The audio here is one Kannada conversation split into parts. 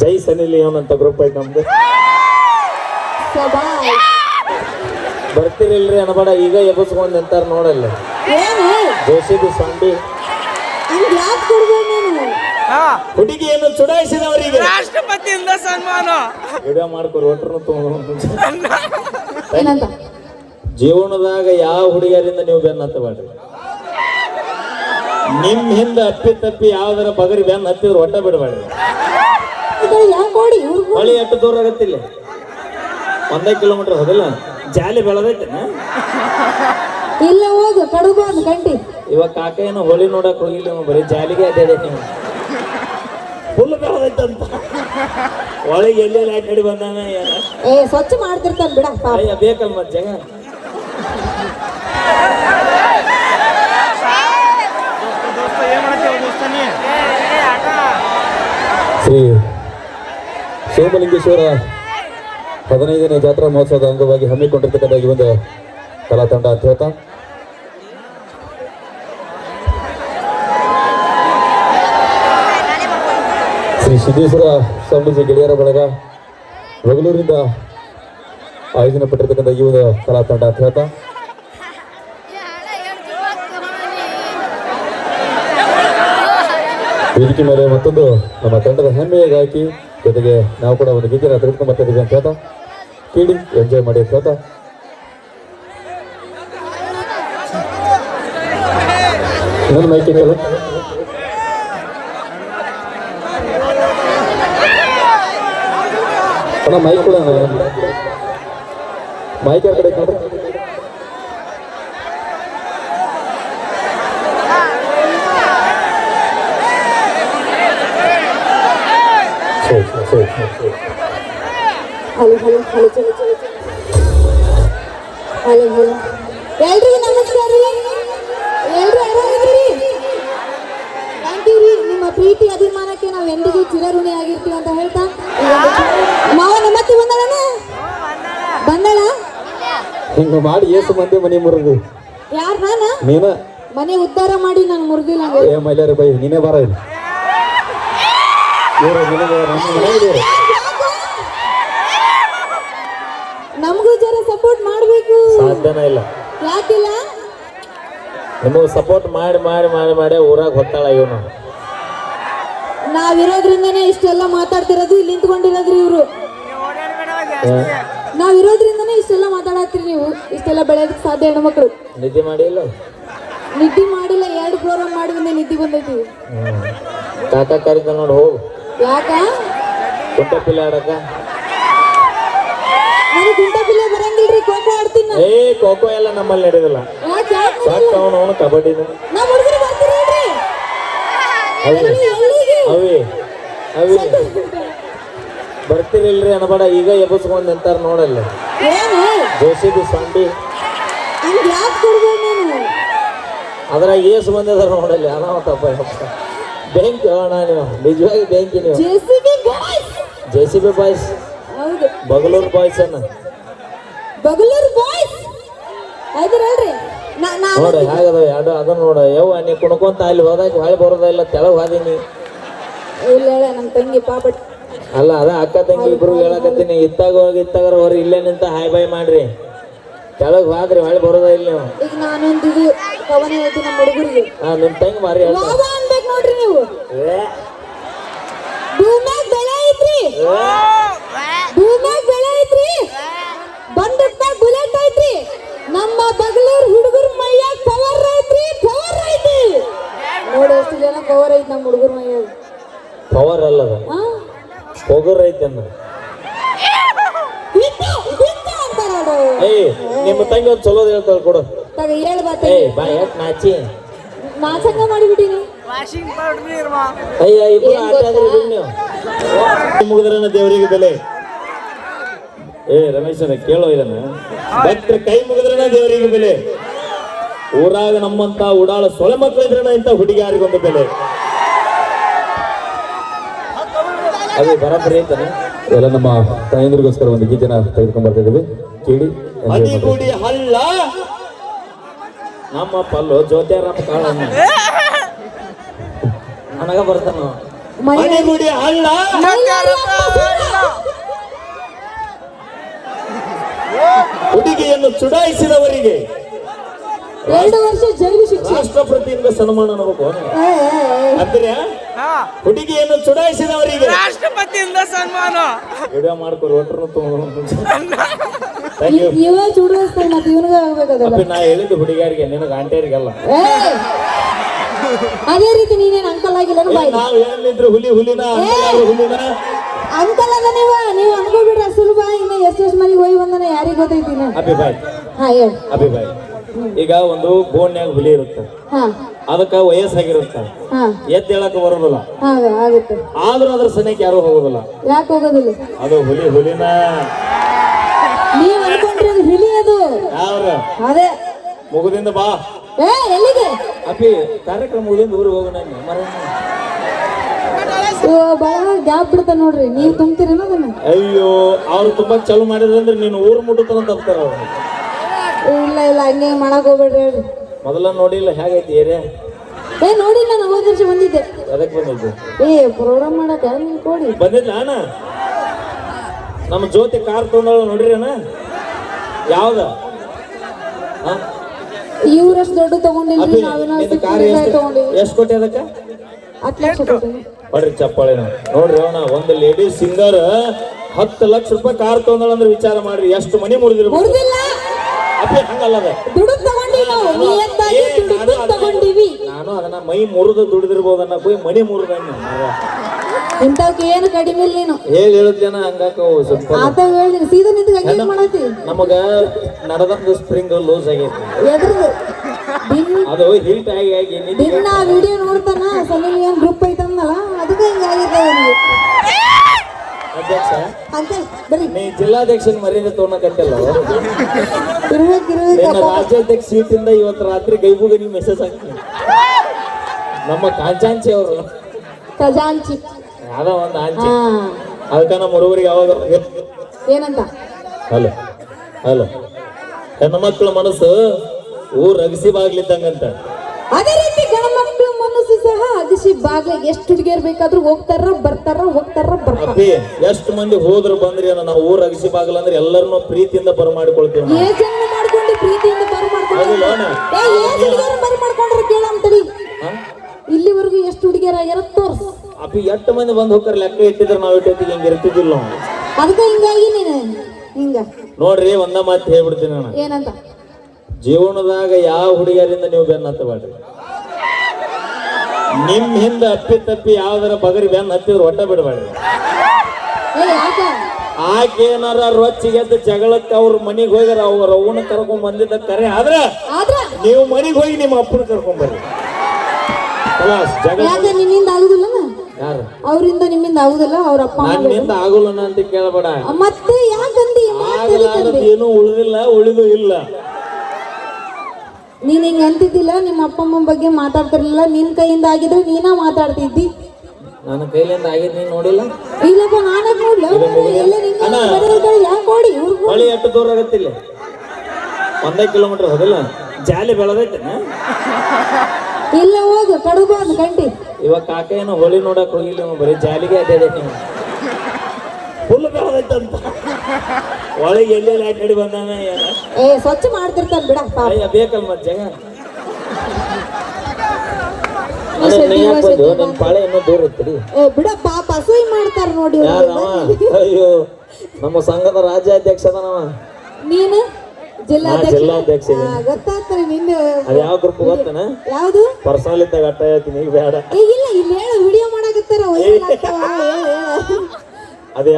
ಜೈ ಸನಿ ಲಿಯೋನ್ ಅಂತ ಗ್ರೂಪ್ ಐತೆ ನಮ್ದು. ಬರ್ತೀರಿಲ್ರಿ ಅನ್ಬೇಡ ಈಗ ಎಬ್ಬಸ್ಕೊಂಡ್ ನಿಂತಾರ ನೋಡಲ್ಲ. ಏನು? ಸಂಡಿ. ಬಿ ಏನು ಹಂಗೆ ಯಾಕೆ ಕೊಡ್ಬೇಡ ನೀನು? ಹುಡುಗಿಯನ್ನು ಚುಡಾಯಿಸಿದವರಿಗೆ. ರಾಷ್ಟ್ರಪತಿಯಿಂದ ಸನ್ಮಾನ. ವಿಡಿಯೋ ಮಾಡ್ಕೊರು ಒಟ್ರು ತಗೊಂಡು ಜೀವನದಾಗ ಯಾವ ಹುಡುಗಿಯರಿಂದ ನೀವು ಬೆನ್ನ ಹತ್ತಬೇಡ್ರಿ ನಿಮ್ ಹಿಂದೆ ಅಪ್ಪಿ ತಪ್ಪಿ ಯಾವ್ದಾರ ಬಗರಿ ಬೆನ್ನ ಹತ್ತಿದ್ರೆ ಒಟ್ಟ ಬಿಡಬೇಡ್ರಿ. ಯಾಕೆ ಇವ್ರಿಗೂ ಹೊಳಿ ಎಷ್ಟು ದೂರ ಆಗತ್ತಿಲ್ಲ ಒಂದೇ ಕಿಲೋಮೀಟರ್ ಹೋದಿಲ್ಲ ಜಾಲಿ ಬೆಳೆದೈತೆನ ಇಲ್ಲ ಹೋಗು ಇವಾಗ ಕಾಕ ಏನು ಹೋಳಿ ನೋಡಕ್ ಹೋಗಿಲ್ಲ ನೀವು ಬರೀ ಜಾಲಿಗೆ ಅದೇ ನೀವು ಫುಲ್ ಬೆಳೆದೈತಂತ ಒಳಗೆ ಎಲ್ಲೆಲ್ಲಿ ಅಡ್ಡಾಡಿ ಬಂದಾನ ಏನ ಏ ಸ್ವಚ್ಛ ಮಾಡ್ತಿರ್ತಾನೆ ಬಿಡ ಪಾಪ ಅಯ್ಯ ಬೇಕಲ್ ಮತ್ ಜಗ ದೋಸ್ತ ಏನ್ ಮಾಡ್ತೇವ ದೋಸ್ತ ನೀ ಶ್ರೀ ಸೋಮಲಿಂಗೇಶ್ವರ ಹದಿನೈದನೇ ಜಾತ್ರಾ ಮಹೋತ್ಸವದ ಅಂಗವಾಗಿ ಹಮ್ಮಿಕೊಂಡಿರ್ತಕ್ಕಂಥ ಈ ಒಂದು ಕಲಾ ತಂಡ ಅಂತ ಹೇಳ್ತಾ ಶ್ರೀ ಸಿದ್ದೇಶ್ವರ ಸ್ವಾಮೀಜಿ ಗೆಳೆಯರ ಬಳಗ ಬೆಂಗಳೂರಿಂದ ಆಯೋಜನೆ ಪಟ್ಟಿರ್ತಕ್ಕಂಥ ಈ ಒಂದು ಕಲಾ ತಂಡ ಅಂತ ಹೇಳ್ತಾ ವೇದಿಕೆ ಮೇಲೆ ಮತ್ತೊಂದು ನಮ್ಮ ತಂಡದ ಹೆಮ್ಮೆಯ ಗಾಯಕಿ ಜೊತೆಗೆ ನಾವು ಕೂಡ ಒಂದು ಗೀತೆನ ತೆಗೆದುಕೊಂಡು ಬರ್ತಾ ಇದ್ದೀವಿ ಅಂತ ಹೇಳ್ತಾ ಕೇಳಿ ಎಂಜಾಯ್ ಮಾಡಿ ಅಂತ ಹೇಳ್ತಾ. ಇನ್ನೊಂದು ಮೈಕ್ ಮೈಕ್ ಕೂಡ ಮೈಕ್ ಯಾವ ಕಡೆ ಹಲೋ ಹಲೋ ಹಲೋ ಚಲೋ ಚಲೋ ಹಲೋ ಹಲೋ. ಎಲ್ರಿಗೂ ನಮಸ್ಕಾರ ರೀ? ಎಲ್ರು ಆರಾಮಿದ್ದೀರಿ? ಥ್ಯಾಂಕ್ ನಿಮ್ಮ ಪ್ರೀತಿ ಅಭಿಮಾನಕ್ಕೆ ನಾವು ಎಂದಿಗೂ ಚಿರಋಣಿ ಆಗಿರ್ತೀವಿ ಅಂತ ಹೇಳ್ತಾ. ಮಾವ ನಮ್ಮತ್ತಿ ಬಂದಳನ ಬಂದಳ? ಹಿಂಗ ಮಾಡಿ ಏಸು ಮಂದಿ ಮನೆ ಮುರಿದು. ಯಾರು ನಾನ? ನೀನ? ಮನೆ ಉದ್ಧಾರ ಮಾಡಿ ನಾನು ಮುರಿದಿಲ್ಲ ಏ ಮೈಲಾರಿ ಬೈ ನೀನೇ ಬರ ಇಲ್ಲಿ. ಇವ್ರು ನಿನಗೆ ನಮ್ಮ ಮನೆಗೆ ಇವ್ರು. ನಮಗೂ ಜರ ಸಪೋರ್ಟ್ ಮಾಡಬೇಕು. ಸಾಧ್ಯನೇ ಇಲ್ಲ. ಯಾಕಿಲ್ಲ? ನಿಮಗೆ ಸಪೋರ್ಟ್ ಮಾಡಿ ಮಾಡಿ ಮಾಡಿ ಮಾಡಿ ಊರಾಗ ಹೊತ್ತಾಳ ಇವನು. ನಾವಿರೋದ್ರಿಂದನೇ ಇಷ್ಟೆಲ್ಲ ಮಾತಾಡ್ತಿರೋದು ಇಲ್ಲಿ ನಿಂತ್ಕೊಂಡಿರೋದ್ರಿ ಇವರು. ನಾವಿರೋದ್ರಿಂದನೇ ಇಷ್ಟೆಲ್ಲ ಮಾತಾಡತ್ತೀರಿ ನೀವು. ಇಷ್ಟೆಲ್ಲ ಬೆಳೆಯೋದಕ್ಕೆ ಸಾಧ್ಯ ಹೆಣ್ಮಕ್ಳು ನಿದ್ದೆ ಮಾಡಿಲ್ಲ? ನಿದ್ದೆ ಮಾಡಿಲ್ಲ ಎರಡು ಪ್ರೋಗ್ರಾಮ್ ಮಾಡಿ ಬಂದೆ ನಿದ್ದೆ ಬಂದೈತಿ. ಕಾಕ ಕರಿತ ನೋಡಿ ಹೋಗು. ಯಾಕ? ಕುಂಟ ಪಿಲ್ಲ ಆಡಕ ನನಗೆ ಗುಂಟ ಬಿಲ್ಲ ಬರಂಗಿಲ್ರಿ? ಖೋಖೋ ಆಡ್ತೀನಿ ಏ ಖೋಖೋ ಎಲ್ಲ ನಮ್ಮಲ್ಲಿ ನಡೆದಿಲ್ಲ. ಸಾಕು ಅವನು ಅವನು ಕಬಡ್ಡಿನ ನಮ್ಮ ಹುಡುಗರು ಅವಿ ಅವಿ ಬರ್ತಿರಿಲ್ರಿ ಅನ್ಬೇಡ ಈಗ ಎಬ್ಬಸ್ಕೊಂಡ್ ನಿಂತಾರ ನೋಡಲ್ಲ. ಜೋಸಿದು ಸಂಡಿ. ನೀನು? ಅದ್ರಾಗ ಏಸು ಮಂದಿ ಅದಾರ ನೋಡಲ್ಲ ಅನಾಹುತಪ್ಪ ಬ್ಯಾಂಕ್ ಬೆಂಕಿ ಅಣ್ಣ ನೀವು. ನಿಜವಾಗಿ ಬೆಂಕಿ ನೀವು. J C B boys. ಹೌದು. ಬಗಲೂರು ಬಾಯ್ಸ್ ಅನ್ನ. ಬಗಲೂರ್ ಬಾಯ್ಸ್ ನಾ ನೋಡ ಹೇಗದ ಎರಡು ಅದ ನೋಡ. ಯವ್ವ ನೀ ಕುಣ್ಕೊಂತ ಅಲ್ಲಿ ಹೋದಾಗ ಹೊಳೆ ಬರೋದ ಇಲ್ಲ ತೆಳಗ್ ಹೋದೀನಿ. ಇಲ್ಲ ಹೇಳ ನಮ್ಮ ತಂಗಿ ಪಾಪಟ್ ಅಲ್ಲ ಅದ ಅಕ್ಕ ತಂಗಿ ಇಬ್ರು ಹೇಳಕತ್ತೀನಿ. ಇತ್ತಾಗ ಹೋಗಿ ಇತ್ತಾಗ ಹೊರ ಇಲ್ಲೇ ನಿಂತ ಹಾಯ್ ಬಾಯ್ ಮಾಡ್ರಿ. ತೆಳಗ್ ಹೋದ್ರಿ ಹೊಳೆ ಬರೋದ ಇಲ್ಲ ನೀವು. ಈಗ ನಾನೊಂದು ಇದು ಕವನ ಹೇಳ್ತೀನಿ ನಮ್ಮ ಹುಡುಗರಿಗೆ. ಹಾ ನಿಮ್ ತಂಗಿ ಮಾರಿ ಹೇಳ್ತಾರೆ ನೋಡ್ರಿ ನೀವು? ಐತ್ರಿ? ಭೂಮ್ಯಾಗ ಬೆಳೆ ಐತ್ರಿ? ಬಂದಟ್ನಾಗ ಬುಲೆಟ್ ಐತ್ರಿ? ನಮ್ಮ ಬಗಲೂರ್ ಹುಡುಗರ ಮೈಯಾಗ ಪವರ್ ಐತ್ರಿ? ಪವರ್ ಐತಿ. ನೋಡಿ ಎಷ್ಟು ಜನ ಪವರ್ ಐತಿ ನಮ್ಮ ಹುಡುಗರ ಮೈಯಾಗ. ಪವರ್ ಅಲ್ಲದ? ಹೋಗರ್ ಐತಿ ಅಂದ್ರೆ. ಏಯ್ ನಿಮ್ಮ ತಂಗಿ ಒಂದ್ ಚಲೋದ್ ಹೇಳ್ತಾಳ ಕೊಡು. ತಗ ಹೇಳ ಬಾ ಏಯ್ ಬಾ ಯಾಕೆ ನಾಚಿ? ನಾಚಂಗ ಮಾಡಿಬಿಟ್ಟಿನಿ. ವಾಷಿಂಗ್ ಪೌಡರ್ ನೀರ್ವಾ ಅಯ್ಯ ಇಬ್ರು ಆಟ ಆದ್ರೆ ಬಿಡ್ ನೀವು. ಮುಗಿದ್ರನ ದೇವರಿಗೆ ಬೆಲೆ. ಏ ರಮೇಶನ ಕೇಳೋ ಇದನ್ನ. ಭಕ್ತರ ಕೈ ಮುಗಿದ್ರನ ದೇವರಿಗೆ ಬೆಲೆ. ಊರಾಗ ನಮ್ಮಂತ ಉಡಾಳ ಸೊಳೆ ಮಕ್ಕಳು ಇದ್ರನ ಇಂತ ಹುಡುಗಿಯಾರಿಗೊಂದು ಬೆಲೆ. ಅದು ಬರಬರಿ ಅಂತಾನೆ ಎಲ್ಲ ನಮ್ಮ ತಾಯಂದ್ರಿಗೋಸ್ಕರ ಒಂದು ಗೀತೆನ ತೆಗೆದುಕೊಂಡು ಬರ್ತಾ ಇದ್ದೀವಿ ಕೇಳಿ ಅದಿಗೂಡಿ ಹಳ್ಳ. ನಮ್ಮ ಪಲ್ಲು ಜ್ಯೋತಿರಾಮ ಕಾಳಣ್ಣ ನನಗ ಬರ್ತಾನ? ಮನೆಗುಡಿ ಹಳ್ಳ ಸುಳ್ಳ. ಹುಡುಗಿಯನ್ನು ಚುಡಾಯಿಸಿದವರಿಗೆ ಎರಡು ವರ್ಷ ಜೈಲು ಶಿಕ್ಷೆ. ರಾಷ್ಟ್ರಪತಿಯಿಂದ ಸನ್ಮಾನ ಏ. ಅಂದ್ರೆ ಹಾ. ಹುಡುಗಿಯನ್ನು ಚುಡಾಯಿಸಿದವರಿಗೆ. ರಾಷ್ಟ್ರಪತಿಯಿಂದ ಸನ್ಮಾನ. ವಿಡಿಯೋ ಮಾಡ್ಕೊರು ಒಟ್ಟರು ಇವ ಚುಡಾಯಿಸ್ತಾನೆ ಮತ್ತೆ ಇವನಿಗೆ ಆಗ್ಬೇಕದಲ್ಲ? ಅಪ್ಪಿ ನಾ ಹೇಳಿದ್ದು ಹುಡುಗಿಯರಿಗೆ ನಿನಗೆ ಆಂಟಿಯರಿಗೆಲ್ಲ. ಅದೇ ರೀತಿ ನೀನೇನು ಅಂಕಲ್ ಆಗಿಲ್ಲ ಬಾಯ್ ನಾವ್ ಹುಲಿ ಹುಲಿನ ಅಂಕಲ್ ಹುಲಿನ? ಅಂಕಲ್ ಅದ ನೀವ. ನೀವು ಅನ್ಕೋಬಿಡ್ರಿ ಸುಲಭ ಇನ್ನ ಎಷ್ಟು ಎಷ್ಟು ಮನೆಗೆ ಹೋಗಿ ಬಂದನ ಯಾರಿಗೆ ಗೊತ್ತೈತಿ ಇನ್ನ? ಅಭಿ ಬಾಯ್ ಹಾ ಹೇಳಿ. ಅಭಿ ಬಾಯ್ ಈಗ ಒಂದು ಬೋನ್ಯಾಗ ಹುಲಿ ಇರುತ್ತೆ. ಹಾ. ಅದಕ್ಕ ವಯಸ್ಸಾಗಿರುತ್ತ. ಹಾ. ಎದ್ದು ಹೇಳಕ್ ಬರೋದಿಲ್ಲ. ಆದ್ರೂ ಅದ್ರ ಸನಿಯಕ್ಕೆ ಯಾರು ಹೋಗೋದಿಲ್ಲ. ಯಾಕೆ ಹೋಗೋದಿಲ್ಲ? ಅದು ಹುಲಿ ಹುಲಿನ. ನೀವ್ ಅನ್ಕೊಂಡ್ರಿ ಅದು ಹುಲಿ ಅದು. ಅದೇ. ಮುಗುದಿಂದ ಬಾ. ಏ ಎಲ್ಲಿಗೆ? ಅಪ್ಪಿ ಕಾರ್ಯಕ್ರಮ ಮುಗಿದಿಂದ ಊರಿಗೆ ಹೋಗೋಣ ಮರ ಓ, ಬಾಳ ಗ್ಯಾಪ್ ಬಿಡ್ತಾನ ನೋಡ್ರಿ ನೀವ್ ತುಂಬ್ತೀರೇನೋ ಅದನ್ನ? ಅಯ್ಯೋ ಅವ್ರು ತುಂಬಾ ಚಲೋ ಮಾಡಿದ್ರಂದ್ರೆ ನೀನು ಊರು ಮುಟ್ಟುತ್ತಾನ ತಪ್ತಾರ ಅವ್ರು. ಇಲ್ಲ ಇಲ್ಲ ಹಂಗೆ ಮಾಡಕ್ ಹೋಗ್ಬೇಡ್ರಿ ಹೇಳ್ರಿ. ಮೊದಲ ನೋಡಿಲ್ಲ ಹೇಗೈತಿ ಏರಿಯಾ ಏ ನೋಡಿ ನಾನು ಹೋದ ವರ್ಷ ಬಂದಿದ್ದೆ. ಅದಕ್ಕೆ ಬಂದಿದ್ದು? ಏ ಪ್ರೋಗ್ರಾಮ್ ಮಾಡಕ ನೀನ್ ಕೊಡಿ? ಬಂದಿದ್ಲ ಅಣ್ಣ? ನಮ್ಮ ಜ್ಯೋತಿ ಕಾರ್ ತೊಗೊಂಡಳ ನೋಡ್ರಿ ಅಣ್ಣ ಯಾವ್ದ? ಆ? ಇವ್ರಷ್ಟು ದೊಡ್ಡ ತಗೊಂಡಿಲ್ರಿ ಎಷ್ಟು? ತಗೊಂಡಿವಿ. ಎಷ್ಟು ಕೊಟ್ಟೆ ಅದಕ್ಕೆ? ಹತ್ತು ಲಕ್ಷ ಕೊಟ್ಟಿವಿ. ನೋಡ್ರಿ ಒಂದು ಲೇಡಿ ಸಿಂಗರ್ ಹತ್ತು ಲಕ್ಷ ರೂಪಾಯಿ ಕಾರ್ ತೊಗೊಂಡಳ ಅಂದ್ರೆ ವಿಚಾರ ಮಾಡ್ರಿ. ಎಷ್ಟು ಮನಿ ಮುರಿದಿರ್ಬೋದು ಮುರಿದಿಲ್ಲ. ಅಪ್ಪಿ ಹಂಗಲ್ಲದ ದುಡುಕ್ ತಗೊಂಡಿವಿ ನಾವು. ನಿಯತ್ತಾಗಿ ಏ, ನಾನು ಅದನ್ನ- ತಗೊಂಡಿವಿ. ನಾನು ಅದನ್ನ ಮೈ ಮುರಿದು ದುಡಿದಿರ್ಬೋದು ಅನ್ನ ಹೋಗಿ ಮನಿ ಮುರಿದ ಇಂಥವ್ಕೆ ಏನು ಕಡಿಮೆ ಇಲ್ಲ ನೀನು. ಹೇಳಿ ಹೇಳಿದ್ಲೇನ ಹಂಗಾಕವು ಸ್ವಲ್ಪ ಆತ ಹೇಳಿದ್ರಿ ಸೀದಾ ನಿಂತು ಹಂಗೆ ಮಾಡತ್ತಿ? ನಮಗ ನಡೆದಂಗ ಸ್ಪ್ರಿಂಗ್ ಲೂಸ್ ಆಗೈತಿ. ಎದ್ರದು? ದಿನ ಅದು ಹೀಟ್ ಆಗಿ ಆಗಿ ನಿಂತು ದಿನ ವಿಡಿಯೋ ನೋಡ್ತಾನ ಸನ್ನಿ ಏನ್ ಗ್ರೂಪ್ ಐತಂದಲ್ಲ ಅದಕ್ಕೆ ಹಿಂಗಾಗಿದೆ ಅವನಿಗೆ. ಅಧ್ಯಕ್ಷ ಅಂತ ಬರ್ರಿ ನೀ ಜಿಲ್ಲಾಧ್ಯಕ್ಷನ ಮರ್ಯಾದೆ ತೊಗೊಳಕತ್ತಲ್ಲ ಇರ್ಬೇಕು ನಿನ್ನ ಇರ್ಬೇಕು ರಾಜ್ಯಾಧ್ಯಕ್ಷ ಸೀಟಿಂದ ಇವತ್ತು ರಾತ್ರಿ ಗೈಬೂಗ ನೀವು ಮೆಸೇಜ್ ಹಾಕ್ತೀನಿ. ನಮ್ಮ ಕಾಂಚಾಂಚಿ ಅವರು. ಖಜಾಂಚಿ. ಯಾವ್ದೋ ಒಂದು ಆಂಚಿ ಹಾ ಅದಕ್ಕ ನಮ್ಮ ಹುಡುಗರಿಗೆ ಯಾವಾಗ ಏನಂತ ಹಲೋ ಹಲೋ ಹೆಣ್ಮಕ್ಳ ಮನಸ್ಸು ಊರ್ ಅಗಸಿ ಬಾಗ್ಲಿದ್ದಂಗಂತ ಅದೇ ರೀತಿ ಗಣಮಕ್ಳ ಮನಸ್ಸು ಸಹ ಅಗಸಿ ಬಾಗ್ಲಿ ಎಷ್ಟು ಹುಡುಗಿಯರ್ ಬೇಕಾದ್ರೂ ಹೋಗ್ತಾರ ಬರ್ತಾರ ಹೋಗ್ತಾರ ಬರ್ತಾರ ಅಪ್ಪಿ ಎಷ್ಟು ಮಂದಿ ಹೋದ್ರು ಬಂದ್ರಿ ಅನ್ನೋ ನಾವು ಊರ್ ಅಗಸಿ ಬಾಗ್ಲ ಅಂದ್ರೆ ಎಲ್ಲರನ್ನೂ ಪ್ರೀತಿಯಿಂದ ಬರಮಾಡಿಕೊಳ್ತೀವಿ ನಾವು ಏ ಜನ್ಮ ಮಾಡ್ಕೊಂಡು ಪ್ರೀತಿಯಿಂದ ಬರ ಹೌದಿಲ್ಲ ಅಣ್ಣ? ಮಾಡ್ಕೊಂಡು ಏ ಏಸ್ ಹುಡುಗಿಯರು ಬರ ಮಾಡ್ಕೊಂಡ್ರ ಕೇಳಂತಡಿ ಹಾ? ಇಲ್ಲಿವರೆಗೂ ಎಷ್ಟು ಹುಡುಗಿಯರ ತೋರ್ಸ್ ಅಪ್ಪಿ ಎಷ್ಟು ಮಂದಿ ಬಂದು ಹೋಗ್ತಾರ ಲೆಕ್ಕ ಇಟ್ಟಿದ್ರೆ ನಾವು ಇಟ್ಟೊತ್ತಿಗೆ ಹಿಂಗೆ ಇರ್ತಿದ್ದಿಲ್ಲ ನಾವು. ಅದಕ್ಕೆ ಹಿಂಗಾಗಿ ನೀನು ಹಿಂಗ. ನೋಡ್ರಿ ಒಂದ ಮಾತು ಹೇಳ್ಬಿಡ್ತೀನಿ ನಾನು. ಏನಂತ? ಜೀವನದಾಗ ಯಾವ ಹುಡುಗಿಯರಿಂದ ನೀವು ಬೆನ್ನ ಹತ್ತಬೇಡ್ರಿ ನಿಮ್ ಹಿಂದ ಅಪ್ಪಿ ತಪ್ಪಿ ಯಾವ್ದಾರ ಬಗರಿ ಬೆನ್ನ ಹತ್ತಿದ್ರೆ ಒಟ್ಟ ಬಿಡಬೇಡ್ರಿ ಆಕೇನಾರ ರೊಚ್ಚಿಗೆದ್ದು ಜಗಳಕ್ಕೆ ಅವ್ರ ಮನೆಗೆ ಹೋಗ್ಯಾರ ಅವ್ರ ಅವನ ಕರ್ಕೊಂಡ್ ಬಂದಿದ್ದ ಕರೆ ಆದ್ರ ನೀವು ಮನೆಗೆ ಹೋಗಿ ನಿಮ್ಮ ಅಪ್ಪನ ಕರ್ಕೊಂಡ್ ಬರ್ರಿ. ಜಗಳ ಅವರಿಂದ ನಿಮ್ಮಿಂದ ಆಗುದಲ್ಲ ಅವ್ರ ಅಪ್ಪ ನನ್ನಿಂದ ಆಗುಲ್ಲನ ಅಂತ ಕೇಳಬೇಡ. ಮತ್ತೆ ಯಾಕಂದಿ ಏನು ಉಳಿದಿಲ್ಲ ಉಳಿದು ಇಲ್ಲ. ನೀನ್ ಹಿಂಗ ಅಂತಿದ್ದಿಲ್ಲ ನಿಮ್ಮ ಅಪ್ಪ ಅಮ್ಮ ಬಗ್ಗೆ ಮಾತಾಡ್ತಿರ್ಲಿಲ್ಲ ನಿನ್ ಕೈಯಿಂದ ಆಗಿದ್ರೆ ನೀನ ಮಾತಾಡ್ತಿದ್ದಿ? ನನ್ನ ಕೈಲಿಂದ ಆಗಿದ್ ನೀನ್ ನೋಡಿಲ್ಲ? ಇಲ್ಲಪ್ಪ ನಾನು ನೋಡ್ಲ. ಯಾಕೆ ಓಡಿ ಇವ್ರು ಹೊಳಿ ಎಷ್ಟು ದೂರ ಆಗತ್ತಿಲ್ಲ ಒಂದೇ ಕಿಲೋಮೀಟರ್ ಹೋದಿಲ್ಲ? ಜಾಲಿ ಬೆಳೆದೈತೆ ಇಲ್ಲ ಹೋಗು ಕಡುಬು ಅಂದ್ ಕಂಟಿ ಇವಾಗ ಕಾಕ ಏನೋ ಹೋಳಿ ನೋಡಕ್ ಹೋಗಿಲ್ಲ ಬರೀ ಜಾಲಿಗೆ ಅಡ್ಡಾಡೈತಿ ನೀವು ಫುಲ್ ಬೆಳೆದೈತಂತ ಒಳಗೆ ಎಲ್ಲೆಲ್ಲಿ ಅಡ್ಡಾಡಿ ಬಂದಾನ ಏನ? ಏ ಸ್ವಚ್ಛ ಮಾಡ್ತಿರ್ತಾನೆ ಬಿಡ ಪಾಪ. ಅಯ್ಯ ಬೇಕಲ್ ಮತ್ ಜಗ ಈ ಶೆಟ್ಟಿ ನೀ ಯಾಕ್ ಬಂದು ಶೆಟ್ಟಿ ನಿನ್ ಪಾಳೆ ಇನ್ನೂ ದೂರ ಇತ್ತು ಏ ಬಿಡ ಪಾಪ ಅಸೂಯ್ ಮಾಡ್ತಾರ ನೋಡಿ ಇವ್ರು. ಅಯ್ಯೋ ನಮ್ಮ ಸಂಘದ ರಾಜ್ಯಾಧ್ಯಕ್ಷ ಅದಾನವ. ನೀನು? ಜಿಲ್ಲಾಧ್ಯಕ್ಷ ಗೊತ್ತಾಗ್ತಾರೆ ನಿನ್ನ ಅದ ಯಾವ ಗ್ರೂಪ್ ಗೊತ್ತನ? ಯಾವ್ದು? ಪರ್ಸನಲ್ ಇದ್ದಾಗ ಅಟ್ಟ ಹೇಳ್ತೀನಿ ಈಗ ಬೇಡ. ಏ ಇಲ್ಲ ಇಲ್ಲಿ ಹೇಳು ವಿಡಿಯೋ ಮಾಡಕತ್ತಾರ. ಅದೇ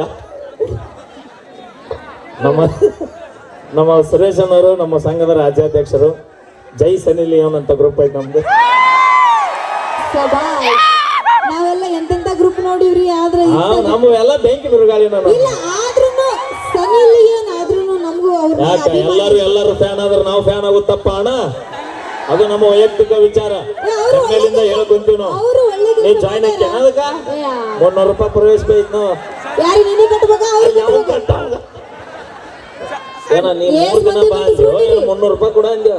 ನಮ್ಮ ನಮ್ಮ ಸುರೇಶ್ ಅನ್ನೋರು ನಮ್ಮ ಸಂಘದ ರಾಜ್ಯಾಧ್ಯಕ್ಷರು. ಜೈ ಸನಿ ಲಿಯೋನ್ ಅಂತ ಗ್ರೂಪ್ ಐತೆ ನಮ್ದು. ನಾವೆಲ್ಲ ಎಂತೆಂತ ಗ್ರೂಪ್ ನೋಡಿವ್ರಿ ಆದ್ರೆ ನಾವು ನಮ್ಮ ಎಲ್ಲ ಬೆಂಕಿ ಬಿರುಗಾಳಿ ನಾನು ಇಲ್ಲ ಆದ್ರೂನು ಸನಿ ಯಾಕ ಎಲ್ಲರೂ ಎಲ್ಲರೂ ಫ್ಯಾನ್ ಆದ್ರೆ ನಾವು ಫ್ಯಾನ್ ಆಗುತ್ತಪ್ಪ ಅಣ್ಣ. ಅದು ನಮ್ಮ ವೈಯಕ್ತಿಕ ವಿಚಾರ. ಹೆಮ್ಮೆಲಿಂದ ಹೇಳ್ಕೊಂತೀವಿ ನಾವು. ಅವರು ಒಳ್ಳೆ ನೀ ಜಾಯ್ನ್ ಆಗಿ ಅದಕ್ಕ ಮುನ್ನೂರು ರೂಪಾಯಿ ಪ್ರವೇಶ ಬೇಕು ನಾವು ಯಾರು ನೀನೇ ಕಟ್ಬೇಕಾ? ಅವ್ರಿಗೆ ಯಾವ? ಏನ ನೀ ಮೂರ್ ದಿನ ಬಾ ಅಂದ್ಯೋ, ಏನ್ ಮುನ್ನೂರು ರೂಪಾಯಿ ಕೊಡ ಅಂದ್ಯೋ?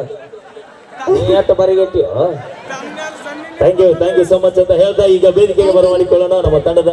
ನೀ ಎಷ್ಟು ಬರಿಗಟ್ಟಿಯೋ thank you thank you so much ಅಂತ ಹೇಳ್ತಾ ಈಗ ವೇದಿಕೆಗೆ ಬರವಣಿಕೊಳ್ಳೋಣ ನಮ್ಮ ತಂಡದ